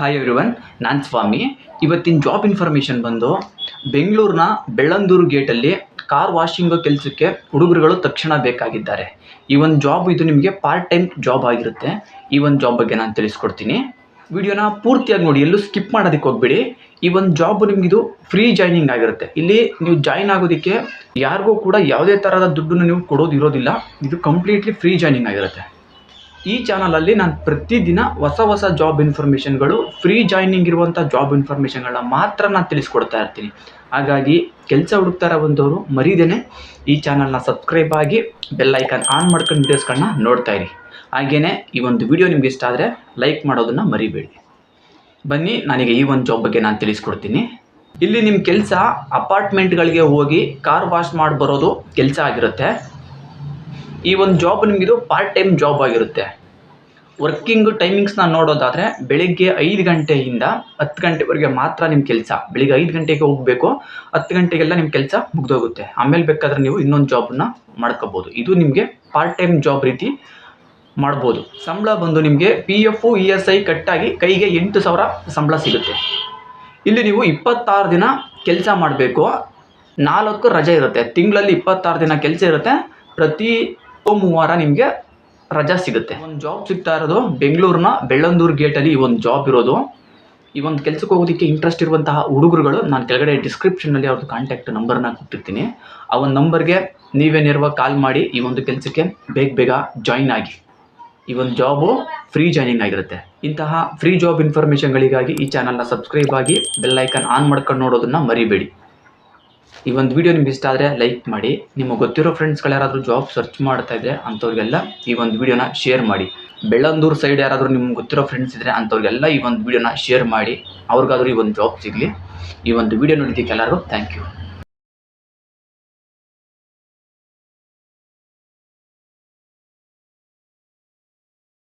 Hi everyone ನಾನು ಸ್ವಾಮಿ. ಇವತ್ತಿನ job information ಬಂದು ಬೆಂಗಳೂರಿನ ಬೆಳ್ಳಂದೂರು ಗೇಟಲ್ಲಿ ಕಾರ್ ವಾಷಿಂಗ್ ಕೆಲಸಕ್ಕೆ ಹುಡುಗರುಗಳು ತಕ್ಷಣ ಬೇಕಾಗಿದ್ದಾರೆ. ಈ ಒಂದು ಜಾಬ್ ಇದು ನಿಮಗೆ ಪಾರ್ಟ್ ಟೈಮ್ ಜಾಬ್ ಆಗಿರುತ್ತೆ. ಈ ಒಂದು ಜಾಬ್ ಬಗ್ಗೆ ನಾನು ತಿಳಿಸ್ಕೊಡ್ತೀನಿ. ವಿಡಿಯೋನ ಪೂರ್ತಿಯಾಗಿ ನೋಡಿ, ಎಲ್ಲೂ ಸ್ಕಿಪ್ ಮಾಡೋದಕ್ಕೆ ಹೋಗ್ಬೇಡಿ. ಈ ಒಂದು ಜಾಬ್ ನಿಮಗಿದು ಫ್ರೀ ಜಾಯ್ನಿಂಗ್ ಆಗಿರುತ್ತೆ. ಇಲ್ಲಿ ನೀವು ಜಾಯ್ನ್ ಆಗೋದಕ್ಕೆ ಯಾರಿಗೂ ಕೂಡ ಯಾವುದೇ ಥರದ ದುಡ್ಡನ್ನು ನೀವು ಕೊಡೋದು ಇರೋದಿಲ್ಲ. ಇದು ಕಂಪ್ಲೀಟ್ಲಿ ಫ್ರೀ ಜಾಯ್ನಿಂಗ್ ಆಗಿರುತ್ತೆ. ಈ ಚಾನಲಲ್ಲಿ ನಾನು ಪ್ರತಿದಿನ ಹೊಸ ಹೊಸ ಜಾಬ್ ಇನ್ಫಾರ್ಮೇಷನ್ಗಳು ಫ್ರೀ ಜಾಯ್ನಿಂಗ್ ಇರುವಂಥ ಜಾಬ್ ಇನ್ಫಾರ್ಮೇಷನ್ಗಳನ್ನ ಮಾತ್ರ ನಾನು ತಿಳಿಸ್ಕೊಡ್ತಾ ಇರ್ತೀನಿ. ಹಾಗಾಗಿ ಕೆಲಸ ಹುಡುಕ್ತಾ ಬಂದವರು ಮರೀದೇನೆ ಈ ಚಾನಲ್ನ ಸಬ್ಸ್ಕ್ರೈಬ್ ಆಗಿ ಬೆಲ್ ಐಕಾನ್ ಆನ್ ಮಾಡ್ಕೊಂಡು ವೀಡಿಯೋಸ್ಗಳನ್ನ ನೋಡ್ತಾ ಇರಿ. ಹಾಗೆಯೇ ಈ ಒಂದು ವಿಡಿಯೋ ನಿಮ್ಗೆ ಇಷ್ಟ ಆದರೆ ಲೈಕ್ ಮಾಡೋದನ್ನು ಮರಿಬೇಡಿ. ಬನ್ನಿ, ನನಗೆ ಈ ಒಂದು ಜಾಬ್ ಬಗ್ಗೆ ನಾನು ತಿಳಿಸ್ಕೊಡ್ತೀನಿ. ಇಲ್ಲಿ ನಿಮ್ಮ ಕೆಲಸ ಅಪಾರ್ಟ್ಮೆಂಟ್ಗಳಿಗೆ ಹೋಗಿ ಕಾರ್ ವಾಶ್ ಮಾಡಿ ಬರೋದು ಕೆಲಸ ಆಗಿರುತ್ತೆ. ಈ ಒಂದು ಜಾಬ್ ನಿಮಗಿದು ಪಾರ್ಟ್ ಟೈಮ್ ಜಾಬ್ ಆಗಿರುತ್ತೆ. ವರ್ಕಿಂಗ್ ಟೈಮಿಂಗ್ಸ್ನ ನೋಡೋದಾದರೆ ಬೆಳಿಗ್ಗೆ ಐದು ಗಂಟೆಯಿಂದ ಹತ್ತು ಗಂಟೆವರೆಗೆ ಮಾತ್ರ ನಿಮ್ಮ ಕೆಲಸ. ಬೆಳಿಗ್ಗೆ ಐದು ಗಂಟೆಗೆ ಹೋಗಬೇಕು, ಹತ್ತು ಗಂಟೆಗೆಲ್ಲ ನಿಮ್ಮ ಕೆಲಸ ಮುಗ್ದೋಗುತ್ತೆ. ಆಮೇಲೆ ಬೇಕಾದ್ರೆ ನೀವು ಇನ್ನೊಂದು ಜಾಬನ್ನ ಮಾಡ್ಕೋಬೋದು. ಇದು ನಿಮಗೆ ಪಾರ್ಟ್ ಟೈಮ್ ಜಾಬ್ ರೀತಿ ಮಾಡ್ಬೋದು. ಸಂಬಳ ಬಂದು ನಿಮಗೆ P F E S I ಕಟ್ಟಾಗಿ ಕೈಗೆ ಎಂಟು ಸಾವಿರ ಸಂಬಳ ಸಿಗುತ್ತೆ. ಇಲ್ಲಿ ನೀವು ಇಪ್ಪತ್ತಾರು ದಿನ ಕೆಲಸ ಮಾಡಬೇಕು. ನಾಲ್ಕು ರಜೆ ಇರುತ್ತೆ. ತಿಂಗಳಲ್ಲಿ ಇಪ್ಪತ್ತಾರು ದಿನ ಕೆಲಸ ಇರುತ್ತೆ. ಪ್ರತಿ ಸೋಮವಾರ ನಿಮಗೆ ರಜಾ ಸಿಗುತ್ತೆ. ಒಂದು ಜಾಬ್ ಸಿಗ್ತಾ ಇರೋದು ಬೆಂಗಳೂರಿನ ಬೆಳ್ಳಂದೂರು ಗೇಟಲ್ಲಿ ಈ ಒಂದು ಜಾಬ್ ಇರೋದು. ಈ ಒಂದು ಕೆಲಸಕ್ಕೆ ಹೋಗೋದಕ್ಕೆ ಇಂಟ್ರೆಸ್ಟ್ ಇರುವಂತಹ ಹುಡುಗರುಗಳು ನಾನು ಕೆಳಗಡೆ ಡಿಸ್ಕ್ರಿಪ್ಷನ್ನಲ್ಲಿ ಅವ್ರದ್ದು ಕಾಂಟ್ಯಾಕ್ಟ್ ನಂಬರ್ನ ಕೊಟ್ಟಿರ್ತೀನಿ. ಆ ಒಂದು ನಂಬರ್ಗೆ ನೀವೇ ನೇರವಾಗಿ ಕಾಲ್ ಮಾಡಿ ಈ ಒಂದು ಕೆಲಸಕ್ಕೆ ಬೇಗ ಬೇಗ ಜಾಯಿನ್ ಆಗಿ. ಈ ಒಂದು ಜಾಬು ಫ್ರೀ ಜಾಯ್ನಿಂಗ್ ಆಗಿರುತ್ತೆ. ಇಂತಹ ಫ್ರೀ ಜಾಬ್ ಇನ್ಫಾರ್ಮೇಷನ್ಗಳಿಗಾಗಿ ಈ ಚಾನಲ್ನ ಸಬ್ಸ್ಕ್ರೈಬ್ ಆಗಿ ಬೆಲ್ಲೈಕನ್ ಆನ್ ಮಾಡ್ಕೊಂಡು ನೋಡೋದನ್ನು ಮರಿಬೇಡಿ. ಈ ಒಂದು ವಿಡಿಯೋ ನಿಮ್ಗೆ ಇಷ್ಟ ಆದರೆ ಲೈಕ್ ಮಾಡಿ. ನಿಮಗೆ ಗೊತ್ತಿರೋ ಫ್ರೆಂಡ್ಸ್ಗಳು ಯಾರಾದರೂ ಜಾಬ್ ಸರ್ಚ್ ಮಾಡ್ತಾ ಇದ್ದರೆ ಅಂಥವ್ರಿಗೆಲ್ಲ ಈ ಒಂದು ವಿಡಿಯೋನ ಶೇರ್ ಮಾಡಿ. ಬೆಳ್ಳಂದೂರು ಸೈಡ್ ಯಾರಾದರೂ ನಿಮ್ಗೆ ಗೊತ್ತಿರೋ ಫ್ರೆಂಡ್ಸ್ ಇದ್ದರೆ ಅಂಥವ್ರಿಗೆಲ್ಲ ಈ ಒಂದು ವಿಡಿಯೋನ ಶೇರ್ ಮಾಡಿ. ಅವ್ರಿಗಾದರೂ ಈ ಒಂದು ಜಾಬ್ ಸಿಗಲಿ. ಈ ಒಂದು ವಿಡಿಯೋ ನೋಡಿದ್ದಕ್ಕೆ ಎಲ್ಲರಿಗೂ ಥ್ಯಾಂಕ್ ಯು